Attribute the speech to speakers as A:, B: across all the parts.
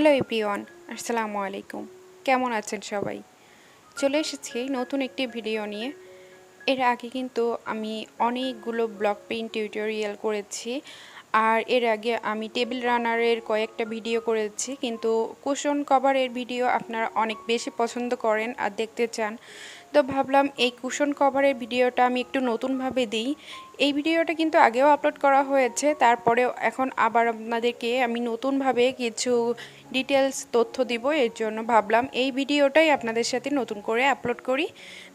A: Hello everyone আসসালামু আলাইকুম কেমন আছেন সবাই? চলে এসেছি নতুন একটি ভিডিও নিয়ে। এর আগে কিন্তু আমি অনেকগুলো ব্লক পেইন্ট টিউটোরিয়াল করেছি। আর এর আগে আমি টেবিল রানারের কয়েকটা ভিডিও করেছি। কিন্তু কুশন কভারের ভিডিও আপনারা অনেক বেশি পছন্দ করেন আর দেখতে চান। তো ভাবলাম এই কুশন কভারের ভিডিওটা আমি একটু নতুনভাবে দিই। এই ভিডিওটা কিন্তু আগেও আপলোড করা হয়েছে, তারপরেও এখন আবার আপনাদেরকে আমি নতুনভাবে কিছু ডিটেলস তথ্য দিব, এর জন্য ভাবলাম এই ভিডিওটাই আপনাদের সাথে নতুন করে আপলোড করি।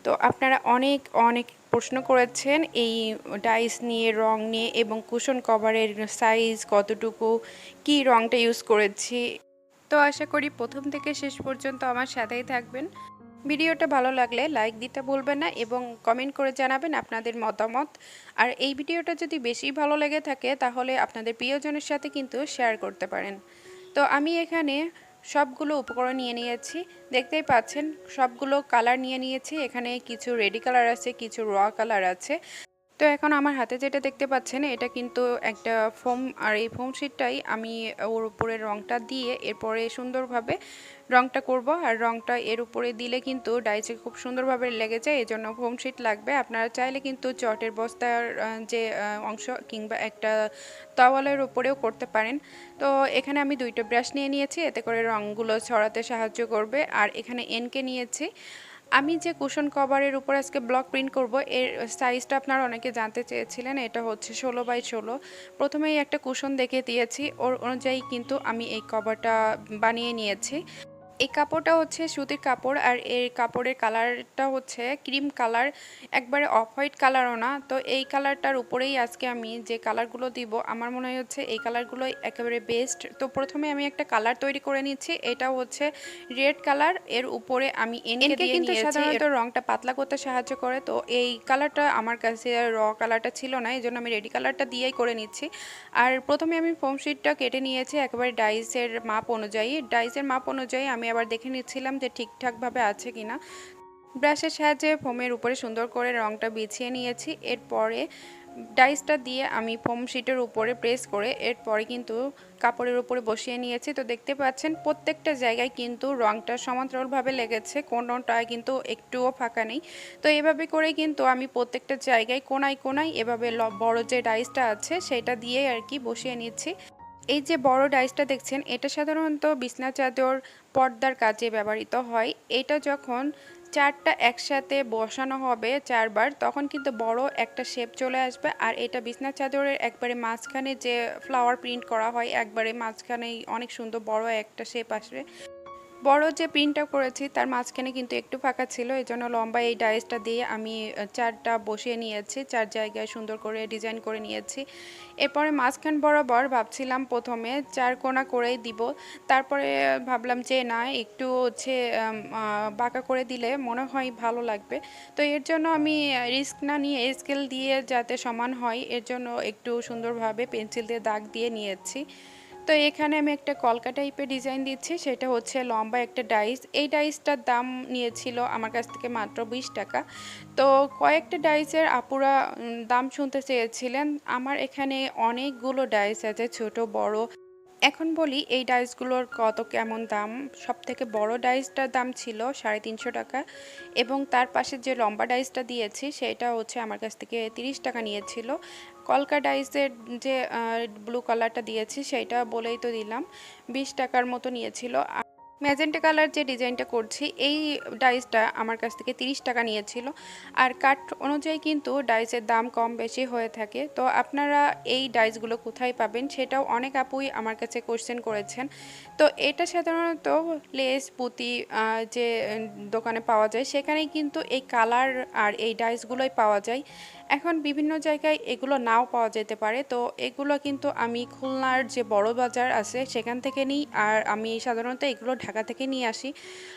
A: তো আপনারা অনেক অনেক প্রশ্ন করেছেন এই ডাইস নিয়ে, রং নিয়ে এবং কুশন কভারের সাইজ কতটুকু, কি রংটা ইউজ করেছি। তো আশা করি প্রথম থেকে শেষ পর্যন্ত আমার সাথেই থাকবেন। ভিডিওটা ভালো লাগলে লাইক দিতে ভুলবেন না এবং কমেন্ট করে জানাবেন আপনাদের মতামত। আর এই ভিডিওটা যদি বেশি ভালো লেগে থাকে, তাহলে আপনাদের প্রিয়জনের সাথে কিন্তু শেয়ার করতে পারেন। তো আমি এখানে সবগুলো উপকরণ নিয়ে নিয়েছি। দেখতেই পাচ্ছেন, সবগুলো কালার নিয়ে নিয়েছি। এখানে কিছু রেডি কালার আছে, কিছু র কালার আছে। তো এখন আমার হাতে যেটা দেখতে পাচ্ছেন, এটা কিন্তু একটা ফোম, আর এই ফোম শিটটাই আমি ওর উপরে রংটা দিয়ে এরপরে সুন্দরভাবে রংটা করব। আর রংটা এর উপরে দিলে কিন্তু ডাইসে খুব সুন্দরভাবে লেগে যায় এই জন্য ফোম শিট লাগবে। আপনারা চাইলে কিন্তু চটের বস্তার যে অংশ কিংবা একটা তাওয়ালের উপরেও করতে পারেন। তো এখানে আমি দুইটা ব্রাশ নিয়ে নিয়েছি, এতে করে রঙগুলো ছড়াতে সাহায্য করবে। আর এখানে এনকে নিয়েছি। আমি যে কুশন কভারের উপর আজকে ব্লক প্রিন্ট করব, এর সাইজটা আপনারা অনেকে জানতে চেয়েছিলেন, এটা হচ্ছে ষোলো বাই ষোলো। প্রথমেই একটা কুশন দেখে দিয়েছি, ওর অনুযায়ী কিন্তু আমি এই কভারটা বানিয়ে নিয়েছি। এই কাপড়টা হচ্ছে সুতির কাপড় আর এই কাপড়ের কালারটা হচ্ছে ক্রিম কালার একবারে অফ হোয়াইট কালারও না। তো এই কালারটার উপরেই আজকে আমি যে কালারগুলো দিব আমার মনে হচ্ছে এই কালারগুলোই একেবারে বেস্ট তো প্রথমে আমি একটা কালার তৈরি করে নিচ্ছি এটা হচ্ছে রেড কালার। এর উপরে আমি এনকে দিয়ে কিন্তু সাধারণত রংটা পাতলা করতে সাহায্য করে। তো এই কালারটা আমার কাছে র কালারটা ছিল না এই জন্য আমি রেডি কালারটা দিয়েই করে নিচ্ছি। আর প্রথমে আমি ফোম শিটটা কেটে নিয়েছি একেবারে ডাইসের মাপ অনুযায়ী। ডাইসের মাপ অনুযায়ী আমি আবার দেখে নিচ্ছিলাম যে ঠিকঠাকভাবে আছে কিনা। ব্রাশের সাহায্যে ফোমের উপরে সুন্দর করে রংটা বিছিয়ে নিয়েছি। এরপরে ডাইসটা দিয়ে আমি ফোম শিটের উপরে প্রেস করে এরপরে কিন্তু কাপড়ের উপরে বসিয়ে নিয়েছি। তো দেখতে পাচ্ছেন, প্রত্যেকটা জায়গায় কিন্তু রংটা সমান্তরালভাবে লেগেছে, কোনোটায় কিন্তু একটুও ফাঁকা নেই। তো এভাবে করে কিন্তু আমি প্রত্যেকটা জায়গায় কোনায় কোনায় এভাবে বড় যে ডাইসটা আছে, সেটা দিয়ে আর কি বসিয়ে নিচ্ছি। এই যে বড় ডাইসটা দেখছেন, এটা সাধারণত বিছনা চাদর, পর্দার কাজে ব্যবহৃত হয়। এটা যখন চারটা একসাথে বসানো হবে চারবার, তখন কিন্তু বড় একটা শেপ চলে আসবে। আর এটা বিছনা চাদরের একবারে মাঝখানে যে ফ্লাওয়ার প্রিন্ট করা হয়, একবারে মাঝখানেই অনেক সুন্দর বড় একটা শেপ আসবে। বড় যে প্রিন্টটা করেছি, তার মাঝখানে কিন্তু একটু ফাঁকা ছিল এই জন্য লম্বা এই ডাইসটা দিয়ে আমি চারটা বসিয়ে নিয়েছি, চার জায়গায় সুন্দর করে ডিজাইন করে নিয়েছি। এরপরে মাঝখান বরাবর ভাবছিলাম প্রথমে চার কোনা করেই দিব, তারপরে ভাবলাম যে না, একটু হচ্ছে বাঁকা করে দিলে মনে হয় ভালো লাগবে। তো এর জন্য আমি রিস্ক না নিয়ে স্কেল দিয়ে যাতে সমান হয়, এর জন্য একটু সুন্দরভাবে পেন্সিল দিয়ে দাগ দিয়ে নিয়েছি। তো এখানে আমি একটা কলকা টাইপের ডিজাইন দিচ্ছি, সেটা হচ্ছে লম্বা একটা ডাইস। এই ডাইসটার দাম নিয়েছিল আমার কাছ থেকে মাত্র বিশ টাকা। তো কয়েকটা ডাইসের আপুরা দাম শুনতে চেয়েছিলেন। আমার এখানে অনেকগুলো ডাইস আছে, ছোট, বড়। এখন বলি, এই ডাইসগুলোর কত কেমন দাম? সব থেকে বড় ডাইসটার দাম ছিল সাড়ে তিনশো টাকা এবং তার পাশে যে লম্বা ডাইসটা দিয়েছি, সেটা হচ্ছে আমার কাছ থেকে তিরিশ টাকা নিয়েছিল। কলকা ডাইসের যে ব্লু কালারটা দিয়েছি সেইটা বলেই তো দিলাম। বিশ টাকার মতো নিয়েছিল। ম্যাজেন্টা কালার যে ডিজাইনটা করছি, এই ডাইসটা আমার কাছ থেকে 30 টাকা নিয়েছিল। আর কাঠ অনুযায়ী কিন্তু ডাইসের দাম কম বেশি হয়ে থাকে। তো আপনারা এই ডাইসগুলো কোথায় পাবেন সেটাও অনেক আপুই আমার কাছে কোশ্চেন করেছেন। তো এটা সাধারণত লেস পুঁতি যে দোকানে পাওয়া যায়, সেখানেই কিন্তু এই কালার আর এই ডাইসগুলোই পাওয়া যায়। এখন বিভিন্ন জায়গায় এগুলো নাও পাওয়া যেতে পারে। তো এগুলো কিন্তু আমি খুলনার যে বড় বাজার আছে সেখান থেকে নিই আর আমি সাধারণত এগুলো ঢাকা থেকে নিয়ে আসি।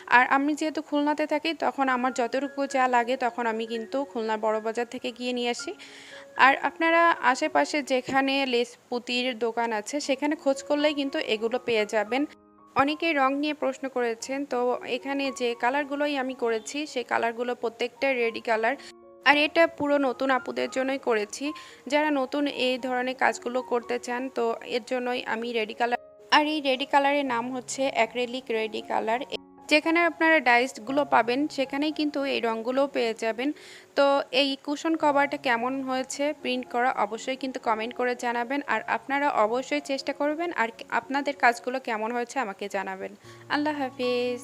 A: আর আমি যেহেতু খুলনাতে থাকি তখন আমার যতটুকু যা লাগে তখন আমি কিন্তু খুলনার বড় বাজার থেকে গিয়ে নিয়ে আসি। আর আপনারা আশেপাশে যেখানে লেস পুতির দোকান আছে সেখানে খোঁজ করলেই কিন্তু এগুলো পেয়ে যাবেন। অনেকেই রং নিয়ে প্রশ্ন করেছেন, তো এখানে যে কালারগুলোই আমি করেছি, সেই কালারগুলো প্রত্যেকটা রেডি কালার আর এটা পুরো নতুন আপুদের জন্যই করেছি। যারা নতুন এই ধরনের কাজগুলো করতে চান, তো এর জন্যই আমি রেডি কালার আর এই রেডি কালারের নাম হচ্ছে অ্যাক্রেলিক রেডি কালার। যেখানে আপনারা ডাইসগুলো পাবেন, সেখানেই কিন্তু এই রঙগুলোও পেয়ে যাবেন। তো এই কুশন কভারটা কেমন হয়েছে প্রিন্ট করা অবশ্যই কিন্তু কমেন্ট করে জানাবেন। আর আপনারা অবশ্যই চেষ্টা করবেন আর আপনাদের কাজগুলো কেমন হয়েছে আমাকে জানাবেন। আল্লাহ হাফিজ।